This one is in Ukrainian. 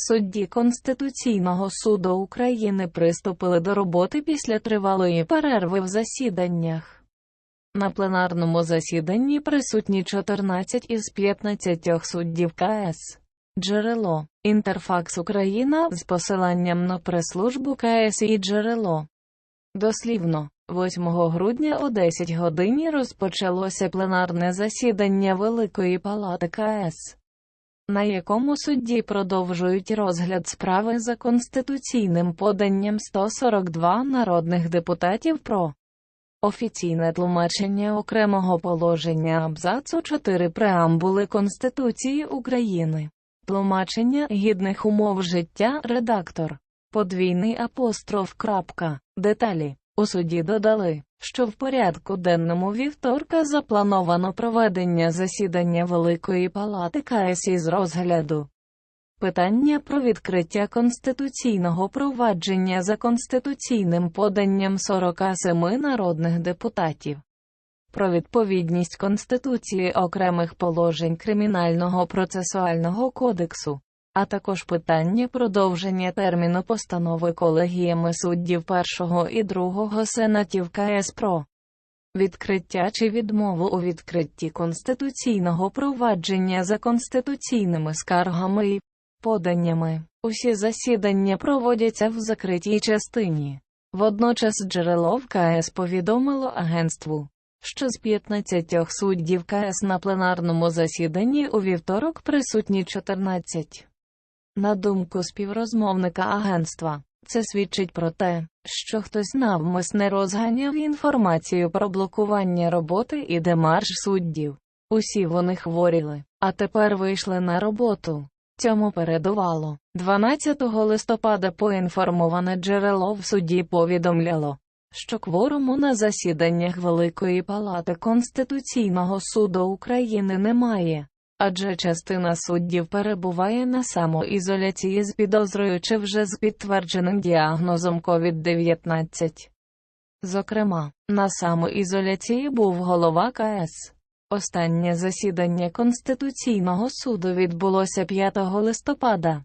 Судді Конституційного суду України приступили до роботи після тривалої перерви в засіданнях. На пленарному засіданні присутні 14 із 15 суддів КС. Джерело Інтерфакс Україна з посиланням на прес-службу КС і джерело. Дослівно, 8 грудня о 10 годині розпочалося пленарне засідання Великої Палати КС, на якому судді продовжують розгляд справи за конституційним поданням 142 народних депутатів про офіційне тлумачення окремого положення абзацу 4 преамбули Конституції України. Тлумачення гідних умов життя редактор. Подвійний апостроф. крапка. Деталі. У суді додали, що в порядку денному вівторка заплановано проведення засідання Великої Палати КС із розгляду. Питання про відкриття конституційного провадження за конституційним поданням 47 народних депутатів. Про відповідність Конституції окремих положень Кримінального процесуального кодексу, а також питання продовження терміну постанови колегіями суддів першого і другого сенатів КС про відкриття чи відмову у відкритті конституційного провадження за конституційними скаргами і поданнями. Усі засідання проводяться в закритій частині. Водночас джерело в КС повідомило агентству, що з 15 суддів КС на пленарному засіданні у вівторок присутні 14. На думку співрозмовника агентства, це свідчить про те, що хтось навмисне розганяв інформацію про блокування роботи і демарш суддів. Усі вони хворіли, а тепер вийшли на роботу. Цьому передувало. 12 листопада поінформоване джерело в суді повідомляло, що кворуму на засіданнях Великої Палати Конституційного суду України немає, адже частина суддів перебуває на самоізоляції з підозрою чи вже з підтвердженим діагнозом COVID-19. Зокрема, на самоізоляції був голова КС. Останнє засідання Конституційного суду відбулося 5 листопада.